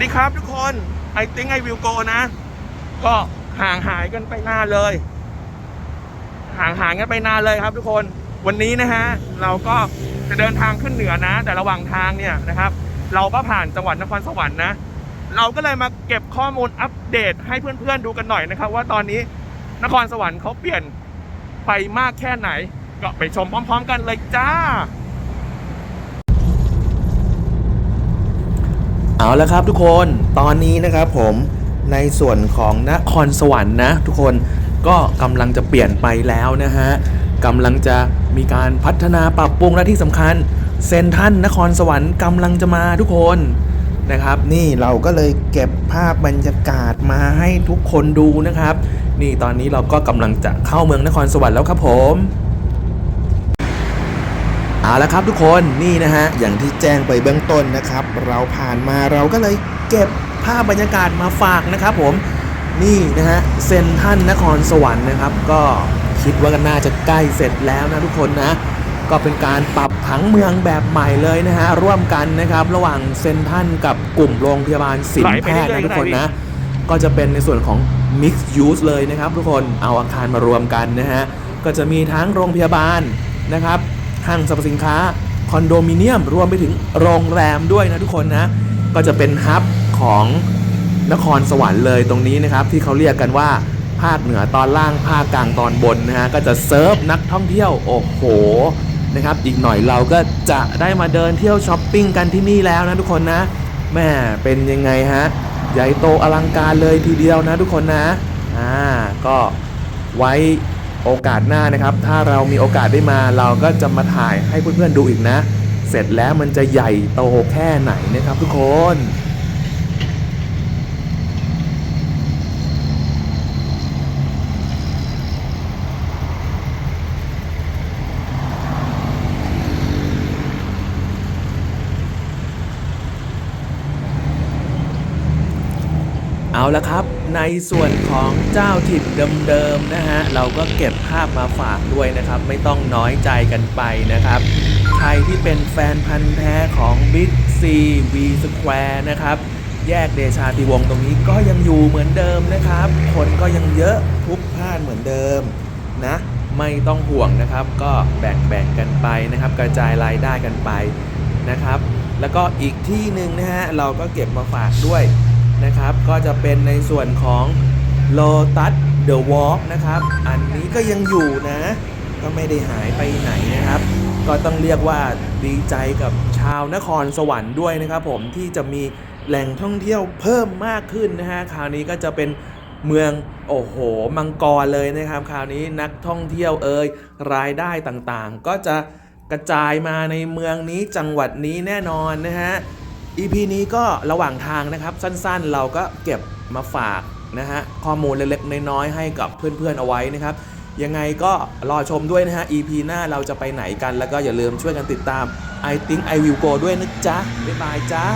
ดีครับทุกคน I think I will go นะ ก็ห่างหายกันไปนานเลย ห่างหายกันไปนานเลยครับ ทุกคนวันนี้นะฮะเราก็จะเดินทางขึ้นเหนือนะ แต่ระหว่างทางเนี่ยนะครับ เราก็ผ่านจังหวัดนครสวรรค์นะเราก็เลยมาเก็บข้อมูลอัปเดตให้เพื่อนๆดูกันหน่อยนะครับ ว่าตอนนี้นครสวรรค์เขาเปลี่ยนไปมากแค่ไหน ก็ไปชมพร้อม ๆ กันเลยจ้า เอาละครับทุกคนตอนนี้นะครับผมในส่วนของนครสวรรค์นะ ทุกคนก็กำลังจะเปลี่ยนไปแล้วนะฮะกำลังจะมีการพัฒนาปรับปรุงและที่สำคัญเซนทันนครสวรรค์กำลังจะมาทุกคนนะครับ นี่เราก็เลยเก็บภาพบรรยากาศมาให้ทุกคนดูนะครับ นี่ตอนนี้เราก็กำลังจะเข้าเมืองนครสวรรค์แล้วครับผม เอาละครับทุกคนนี่นะฮะอย่างที่แจ้งไปเบื้องต้นนะครับ เราผ่านมาเราก็เลยเก็บภาพบรรยากาศมาฝากนะครับผมนี่นะฮะเซนทรันนครสวรรค์นะครับ ก็คิดว่ากันน่าจะใกล้เสร็จแล้วนะทุกคนนะก็เป็นการปรับผังเมืองแบบใหม่เลยนะฮะร่วมกันนะครับ ระหว่างเซนทรันกับกลุ่มโรงพยาบาลศิลป์แพทย์นะทุกคนนะ ก็จะเป็นในส่วนของ Mixed Use เลยนะครับ ทุกคนเอาอาคารมารวมกันนะฮะก็จะมีทั้งโรงพยาบาลนะครับ ห้างสรรพสินค้า คอนโดมิเนียม รวมไปถึงโรงแรมด้วยนะทุกคนนะ ก็จะเป็นฮับของนครสวรรค์เลยตรงนี้นะครับ ที่เขาเรียกกันว่าภาคเหนือตอนล่างภาคกลางตอนบนนะฮะก็จะเซิร์ฟนักท่องเที่ยวโอ้โหนะครับ อีกหน่อยเราก็จะได้มาเดินเที่ยวช้อปปิ้งกันที่นี่แล้วนะทุกคนนะแม่เป็นยังไงฮะใหญ่โตอลังการเลยทีเดียวนะทุกคนนะอ่าก็ไว้ โอกาสหน้านะครับ ถ้าเรามีโอกาสได้มาเราก็จะมาถ่ายให้เพื่อนๆดูอีกนะ เสร็จแล้วมันจะใหญ่โตแค่ไหนนะครับทุกคน เอาละครับ ในส่วนของเจ้าถิ่นเดิมๆนะฮะเราก็เก็บภาพมาฝากด้วยนะครับ ไม่ต้องน้อยใจกันไปนะครับ ใครที่เป็นแฟนพันธ์แท้ของ Big C V Square นะครับ แยกเดชาติวงตรงนี้ก็ยังอยู่เหมือนเดิมนะครับ คนก็ยังเยอะพลุกพล่านเหมือนเดิมนะ ไม่ต้องห่วงนะครับ ก็แบ่งๆกันไปนะครับ กระจายรายได้กันไปนะครับ แล้วก็อีกที่หนึ่งนะฮะเราก็เก็บมาฝากด้วย นะครับ ก็จะเป็นในส่วนของ Lotus The Walk นะครับ อันนี้ก็ยังอยู่นะ ก็ไม่ได้หายไปไหนนะครับ ก็ต้องเรียกว่าดีใจกับชาวนครสวรรค์ด้วยนะครับผมที่จะมีแหล่งท่องเที่ยวเพิ่มมากขึ้นนะฮะ คราวนี้ก็จะเป็นเมืองโอ้โห มังกรเลยนะครับ คราวนี้นักท่องเที่ยวเอ่ยรายได้ต่างๆ ก็จะกระจายมาในเมืองนี้จังหวัดนี้แน่นอนนะฮะ EP นี้ก็ระหว่างทางนะครับ สั้นๆ เราก็เก็บมาฝากนะฮะข้อมูลเล็กๆน้อยๆให้กับเพื่อนๆเอาไว้นะครับ ยังไงก็รอชมด้วยนะฮะ EP หน้าเราจะไปไหนกัน แล้วก็อย่าลืมช่วยกันติดตาม I think I will go ด้วยนะจ๊ะบ๊ายบายจ้า